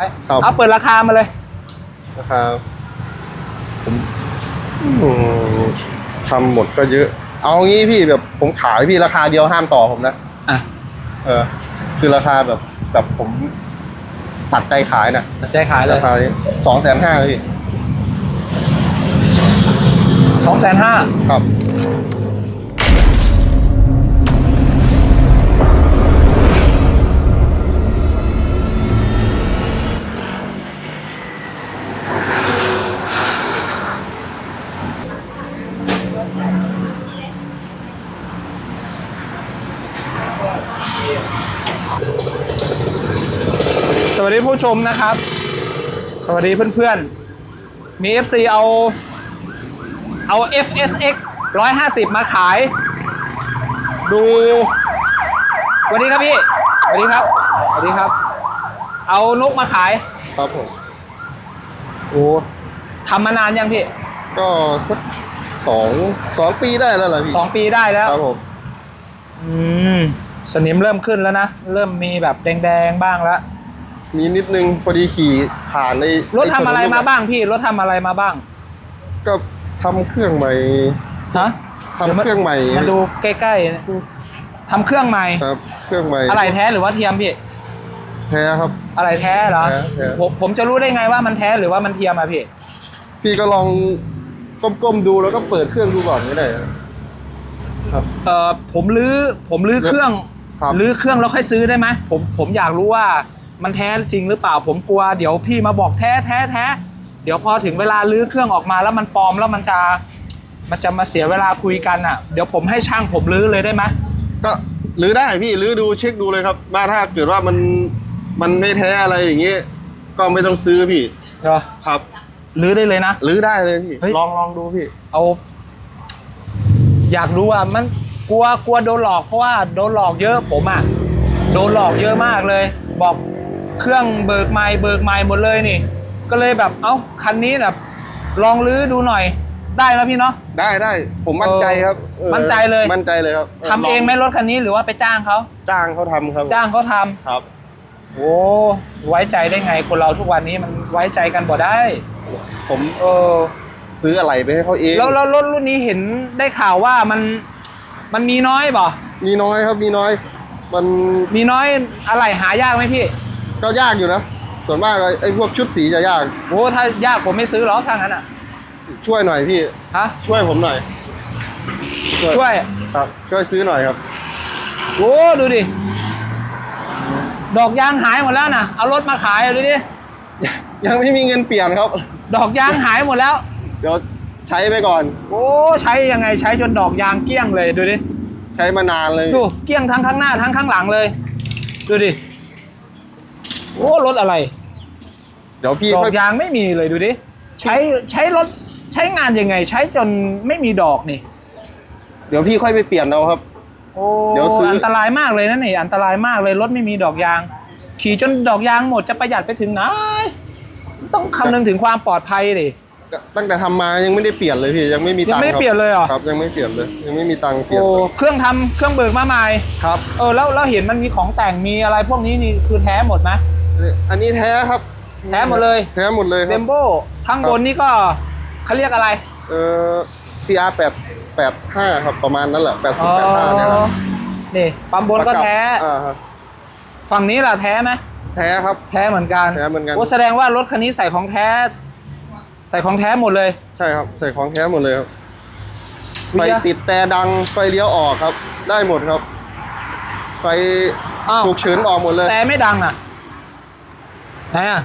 ครับเอาเปิดราคามาเลยนะครับผมอืมทำหมดก็เยอะ เอางี้พี่แบบผมขายพี่ราคาเดียวห้ามต่อผมนะอะ เออ คือราคาแบบแบบผมตัดใจขายนะตัดใจขายเลยราคาสองแสนห้าพี่สองแสนห้าครับ สวัสดีผู้ชมนะครับ สวัสดีเพื่อนๆ มี FC เอา เอา FSX 150 มาขาย ดูสวัสดีครับพี่สวัสดีครับสวัสดีครับ เอานกมาขายครับผมโอ้ทำมานานยังพี่ ก็สักสองสองปีได้แล้วเหรอพี่สองปีได้แล้วครับผม อืม สนิมเริ่มขึ้นแล้วนะ เริ่มมีแบบแดงๆบ้างแล้ว มีนิดนึงพอดีขี่ผ่านในรถทำอะไรมาบ้างพี่ รถทำอะไรมาบ้าง ก็ทำเครื่องใหม่ฮะทำเครื่องใหม่มาดูใกล้ๆนะทำเครื่องใหม่ครับเครื่องใหม่อะไรแท้หรือว่าเทียมพี่ แท้ครับ อะไรแท้เหรอแท้แท้ ผมผมจะรู้ได้ไงว่ามันแท้หรือว่ามันเทียมอะพี่ พี่ก็ลองก้มๆดูแล้วก็เปิดเครื่องดูก่อนก็ได้ครับ เอ่อผมลื้อผมลื้อเครื่อง ครับลื้อเครื่องแล้วค่อยซื้อได้ไหมผมผมอยากรู้ว่ามันแท้จริงหรือเปล่าผมกลัวเดี๋ยวพี่มาบอกแท้แท้แท้เดี๋ยวพอถึงเวลาลื้อเครื่องออกมาแล้วมันปลอมแล้วมันจะมันจะมาเสียเวลาคุยกันอะ เดี๋ยวผมให้ช่างผมลื้อเลยได้ไหมก็รื้อได้พี่รื้อดูเช็คดูเลยครับว่าถ้าเกิดว่ามันมันไม่แท้อะไรอย่างเงี้ยก็ไม่ต้องซื้อพี่เหรอครับลื้อได้เลยนะรื้อได้เลยพี่เฮ้ย ลองลองดูพี่ เอา อยากรู้ว่ามัน กลัวกลัวโดนหลอกเพราะว่าโดนหลอกเยอะผมอะโดนหลอกเยอะมากเลย บอกเครื่องเบิกไม้เบิกไม้หมดเลยนี่ ก็เลยแบบเอ้าคันนี้แบบลองลื้อดูหน่อยได้แล้วพี่เนาะ ได้ได้ผมมั่นใจครับออมั่นใจเลย มั่นใจเลยครับทำเองไหมรถคันนี้หรือว่าไปจ้างเขาจ้างเขาทำครับจ้างเขาทำครับ โอ้ไว้ใจได้ไงคนเราทุกวันนี้มันไว้ใจกันบ่ได้ ผมเออ ซื้ออะไรไปให้เขาเองแล้วแล้วรถรุ่นนี้เห็นได้ข่าวว่ามัน มันมีน้อยบ่มีน้อยครับมีน้อย มันมีน้อยอะไรหายากไหมพี่ ก็ยากอยู่นะ ส่วนมากไอ้พวกชุดสีจะยากโอ้ถ้ายากผมไม่ซื้อหรอกถ้างั้นอะ ช่วยหน่อยพี่ฮะช่วยผมหน่อยช่วยครับช่วยซื้อหน่อยครับโอ้ดูดิดอกยางหายหมดแล้วนะเอารถมาขายดูดิยังไม่มีเงินเปลี่ยนครับ ดอกยางหายหมดแล้ว เดี๋ยว ใช้ไปก่อน โอ้ใช้ยังไงใช้จนดอกยางเกลี้ยงเลยดูดิใช้มานานเลย ดูเกลี้ยงทั้งข้างหน้าทั้งข้างหลังเลย ดูดิโอ้รถอะไร เดี๋ยวพี่ดอค่อยกยางไม่มีเลยดูดิใช้ใช้รถใช้งานยังไง ใช้จนไม่มีดอกนี่ เดี๋ยวพี่ค่อยไปเปลี่ยนเอาครับโอ้เดี๋ยวซื้ออัอันตรายมากเลยนะนี่อันตรายมากเลยรถไม่มีดอกยาง ขี่จนดอกยางหมดจะประหยัดไปถึงไหนต้องคำนึงถึงความปลอดภัยดิ ตั้งแต่ทำมายังไม่ได้เปลี่ยนเลยพี่ยังไม่มียัตังงค์ไม่ครับเปลี่ยนเลยเหรอครับยังไม่เปลี่ยนเลยยังไม่มีตังค์เปลี่ยนโอ้เครื่องทำเครื่องเบิกมาใหม่ครับเออแล้วแล้วเห็นมันมีของแต่งมีอะไรพวกนี้นี่คือแท้หมดไหมอันนี้แท้ครับแท้หมดเลยแท้หมดเลยคเรรับมโบข้างบนนี่ก็เขาเรียกอะไรเอ่อ CR แปดแปดห้าครับประมาณนั้นแหละแปดสิบแปดห้าเนี่ยแหละนี่ปั๊มบนก็แท้อ่าครับฝั่งนี้ล่ะแท้ไหมแท้ครับแท้เหมือนกันแท้เหมือนกันโอ้แสดงว่ารถคันนี้ใส่ของแท้ ใส่ของแท้หมดเลย ใช่ครับ ใส่ของแท้หมดเลยครับวิไฟทยาติดแต่ดังไฟเลี้ยวออกครับ ได้หมดครับ ไฟอ้าว ฉุกเฉินออกหมดเลย แต่ไม่ดังอะไหนอะ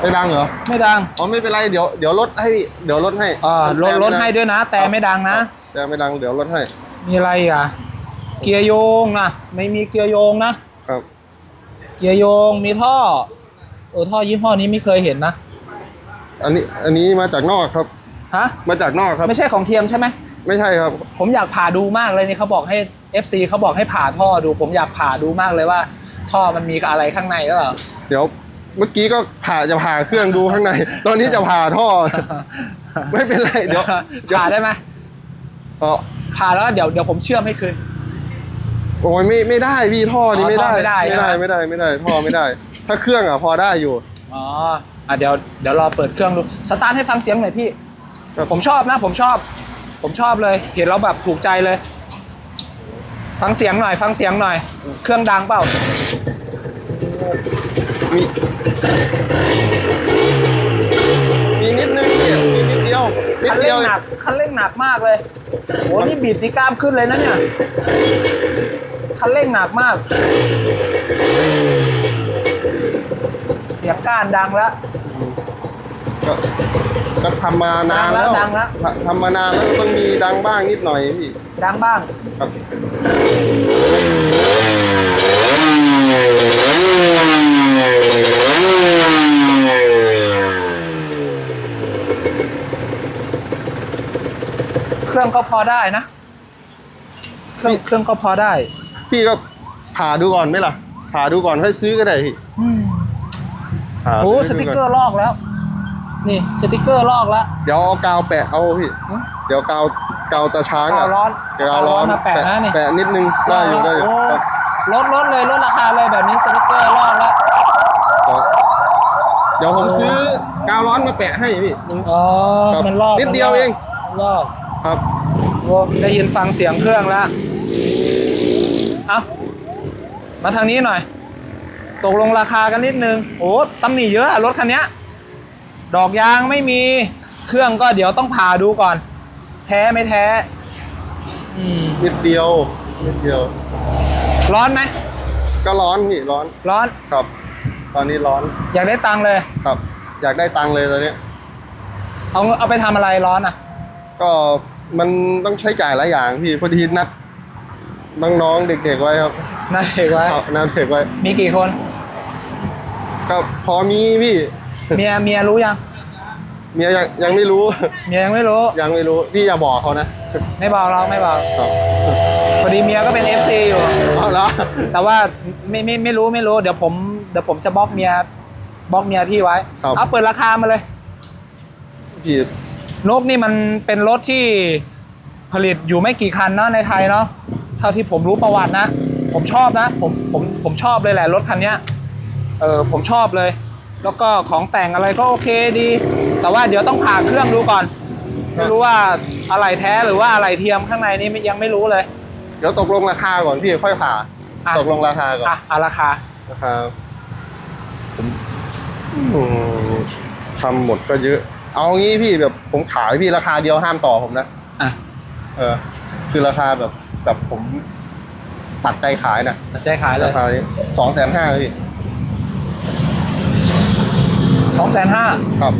ไม่ดังเหรอ ไม่ดังอ๋อไม่เป็นไรเดี๋ยวเดี๋ยวลดให้เดี๋ยวลดให้อ่าลดแต่ลไม่ดให้ด้วยนะ แต่ไม่ดังนะ แต่ไม่ดังเดี๋ยวลดให้มีอะไรอีกอะ เกียร์โยงนะไม่มีเกียร์โยงนะครับ เกียร์โยงมีท่อโอ้ท่อยี่ห้อนี้ไม่เคยเห็นนะ อันนี้อันนี้มาจากนอกครับ ฮะ มาจากนอกครับ ไม่ใช่ของเทียมใช่ไหม ไม่ใช่ครับ ผมอยากผ่าดูมากเลยนี่เขาบอกให้ FC เขาบอกให้ผ่าท่อดู ผมอยากผ่าดูมากเลยว่า ท่อมันมีอะไรข้างในหรือเปล่า เดี๋ยวเมื่อกี้ก็ผ่าจะผ่าเครื่องดูข้างใน ตอนนี้จะผ่าท่อ ไม่เป็นไรเดี๋ยวเดี๋ยวผ่าได้ไหมอ๋อผ่าแล้วเดี๋ยวเดี๋ยวผมเชื่อมให้คืนโอ้ยไม่ไม่ได้พี่ท่อนี้อ๋อไม่ได้ท่อไม่ได้ไม่ได้ใช่ไหมไม่ได้ไม่ได้ท่อไม่ได้ ถ้าเครื่องอะพอได้อยู่ อ๋อ อะเดี๋ยวเดี๋ยวรอเปิดเครื่องดูสตาร์ทให้ฟังเสียงหน่อยพี่ ครับ ผมชอบนะ ผมชอบ ผมชอบเลย เห็นแล้วแบบถูกใจเลย ฟังเสียงหน่อย ฟังเสียงหน่อย เครื่องดังเปล่า มีมีนิดนึงพี่มีนิดเดียวนิดคันเดีเร่ยวงหนักคันเร่งหนักมากเลยโหนี่บิดนี่กล้ามขึ้นเลยนะเนี่ยคันเร่งหนักมาก เสียงก้านดังแล้ว ก็ก็ทำมานานแล้วดังแล้ว ทำทำมานานแล้วก็ต้องมีดังบ้างนิดหน่อยพี่ดังบ้าง ครับเครื่องก็พอได้นะ เครื่องเครื่องก็พอได้ พี่ก็ผ่าดูก่อนไหมล่ะผ่าดูก่อนค่อยซื้อก็ได้พี่อืม ผ่าโอ้ซื้สดูติกเกอร์ลอกแล้ว นี่สติกเกอร์ลอกแล้ว เดี๋ยวเอากาวแปะเอาพี่หึเดี๋ยวกาวกาวตาช้างะกาวร้อนกาวร้อนกาวร้อนมาแปะนะนี่แปะนิดนึงได้อยู่ได้อยู่โครับลดลดเลยลดราคาเลยแบบนี้สติกเกอร์ลอกแล้วครับเดี๋ยวผมซื้อกาวร้อนมาแปะให้พี่อ๋อครับมันลอกนิดเดียวมันลกเองลอกครับโอ้ได้ยินฟังเสียงเครื่องแล้ว เอามาทางนี้หน่อย ตกลงราคากันนิดนึงโอ้ตำหนิเยอะอะรถคันเนี้ยดอกยางไม่มีเครื่องก็เดี๋ยวต้องผ่าดูก่อน แท้ไม่แท้อืมนิดเดียวนิดเดียว ร้อนไหมก็ร้อนพี่ร้อน ร้อนครับ ตอนนี้ร้อน อยากได้ตังค์เลยครับ อยากได้ตังค์เลยตอนนี้เอาเอาไปทำอะไรร้อนอะ ก็มันต้องใช้จ่ายหลายอย่างพี่พอดีนัดน้องๆเด็กๆไว้ครับนายเอกไว้ครับนัดเด็กไว้ มีกี่คน ก็พอมีพี่ เมียเมียรู้ยัง เมียยังยังไม่รู้ เมียยังไม่รู้ ยังไม่รู้พี่อย่าบอกเขานะ ไม่บอกเราไม่บอกครับพอดีเมียก็เป็น FC อยู่ เอาละแต่ว่าไม่ไม่ไม่รู้ไม่รู้ เดี๋ยวผมเดี๋ยวผมจะบล็อกเมียบล็อกเมียพี่ไว้ ครับ เอาเปิดราคามาเลย พี่นกนี่มันเป็นรถที่ผลิตอยู่ไม่กี่คันเนาะในไทยเนาะเท่าที่ผมรู้ประวัตินะ ผมชอบนะ ผมผมผมชอบเลยแหละรถคันเนี้ย เออผมชอบเลย แล้วก็ของแต่งอะไรก็โอเคดี แต่ว่าเดี๋ยวต้องผ่าเครื่องดูก่อน ไม่รู้ว่าอะไรแท้หรือว่าอะไรเทียมข้างในนี่ยังไม่รู้เลย เดี๋ยวตกลงราคาก่อนพี่ค่อยผ่า อะ ตกลงราคาก่อนอะเอาราคาราคาผมอืมทำหมดก็เยอะ เอางี้พี่แบบผมขายพี่ราคาเดียวห้ามต่อผมนะ อะเออ คือราคาแบบแบบผมตัดใจขายนะตัดใจขายเลราย คาสองแสนห้าพี่ สองแสนห้าครับ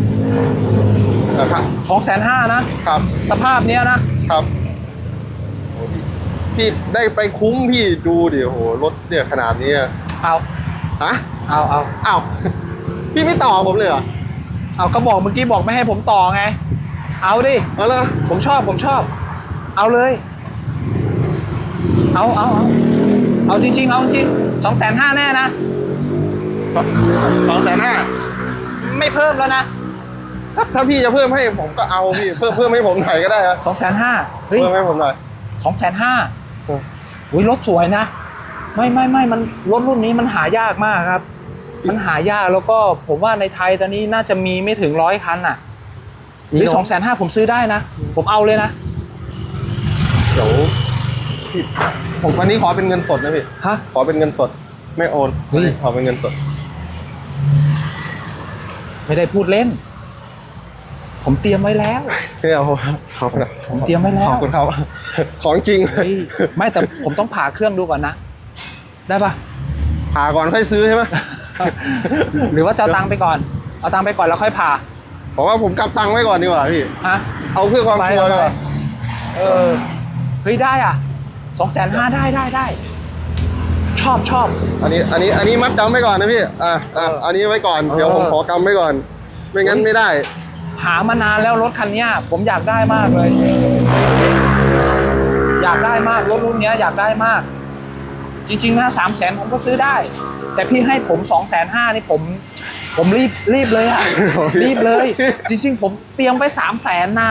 ราคาสองแสนห้านะครับ สภาพเนี้ยนะครับโอ้พี่พี่ได้ไปคุ้มพี่ดูดิโหรถเนี่ยขนาดนี้อะเอาฮะเอาเอาอ้าวพี่ไม่ต่อผมเลยเหรอเอาก็บอกเมื่อกี้บอกไม่ให้ผมต่อไง เอาดิเอาละผมชอบผมชอบ เอาเลย เอาเอาเอาเอาจริงๆเอาจริงสองแสนห้าแน่นะสองสองแสนห้า ไม่เพิ่มแล้วนะ ถ้าถ้าพี่จะเพิ่มให้ผมก็เอาพี่เพิ่มเพิ่มให้ผมหน่อยก็ได้ครับสองแสนห้าเฮ้ยเพิ่มให้ผมหน่อยสองแสนห้าอืมอุ้ยรถสวยนะ ไม่ไม่ไม่มันรถรุ่นนี้มันหายากมากครับ มันหายากแล้วก็ผมว่าในไทยตอนนี้น่าจะมีไม่ถึงร้อยคันอะหรือสองแสนห้าผมซื้อได้นะ ผมเอาเลยนะเดี๋ยวพี่ผมวันนี้ขอเป็นเงินสดนะพี่ ฮะ ขอเป็นเงินสด ไม่โอนเฮ้ยขอเป็นเงินสด ไม่ได้พูดเล่น ผมเตรียมไว้แล้ว ไม่เอาขอบคุณครับผมเตรียมไว้แล้วขอบคุณครับของจริงเฮ้ยไม่แต่ผมต้องผ่าเครื่องดูก่อนนะ ได้ปะผ่าก่อนค่อยซื้อใช่ไหมหรือว่าจะเอาตังค์ไปก่อน เอาตังค์ไปก่อนแล้วค่อยผ่าผมว่าผมกลับตังค์ไว้ก่อนดีกว่าพี่ฮะเอาเพื่อความชัวร์ดีกว่าเออเฮ้ยได้อะสองแสนห้าได้ได้ได้ช อบชอบอันนี้อันนี้อันนี้มัดจำไว้ก่อนนะพี่อะอะเอออัอันนี้ไว้ก่อนเออเดี๋ยวผมขอกำไว้ก่อน ไม่งั้นเฮ้ยไม่ได้ หามานานแล้วรถคันเนี้ยผมอยากได้มากเลย อยากได้มากรถรุ่นเนี้ยอยากได้มาก จริงๆนะสามแสนผมก็ซื้อได้ แต่พี่ให้ผมสองแสนห้านี่ผม ผมรีบรีบเลยอะรีบเลย จริงๆ ผมเตรียมไว้สามแสนนะ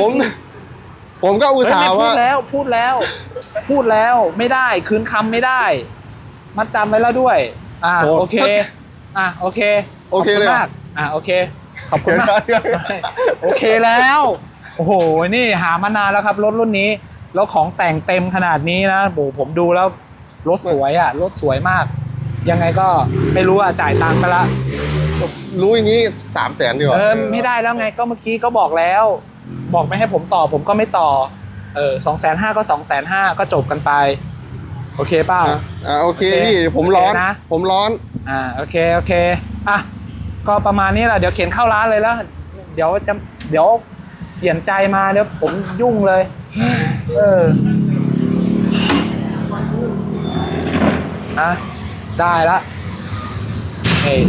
ผม ผมก็อุตเฮ้ยส่าไม่ห์พูว่า ดแล้วพูดแล้ว พูดแล้วไม่ได้คืนคำไม่ได้ มัดจำไว้แล้วด้วย อ่าโอ้โอเคอ่าโอเคโอเคเลยขเหรอบณมากอ่าโอเค ขอบคุณมากเดี๋ยวโอเคแล้ว โอ้โห นี่หามานานแล้วครับ รถรุ่นนี้ แล้วของแต่งเต็มขนาดนี้นะโอ้โหผมดูแล้ว รถสวยอะรถสวยมาก ยังไงก็ไม่รู้อะจ่ายตังค์ไปละรู้อย่างนี้สามแสนดีกว่าเออไม่ได้แล้วไงก็เมื่อกี้ก็บอกแล้ว บอกไม่ให้ผมต่อผมก็ไม่ต่อ เออสองแสนห้าก็สองแสนห้าก็จบกันไป โอเคเปล่าอะอ่าโอเคโอเคพี่ผมร้อนโอเคนะ ผมร้อน อ่าโอเคโอเคอะก็ประมาณนี้แหละเดี๋ยวเขียนเข้าร้านเลยแล้ว เดี๋ยวจะเดี๋ยวเปลี่ยนใจมาเดี๋ยวผมยุ่งเลย เอออะได้ละเฮ้ย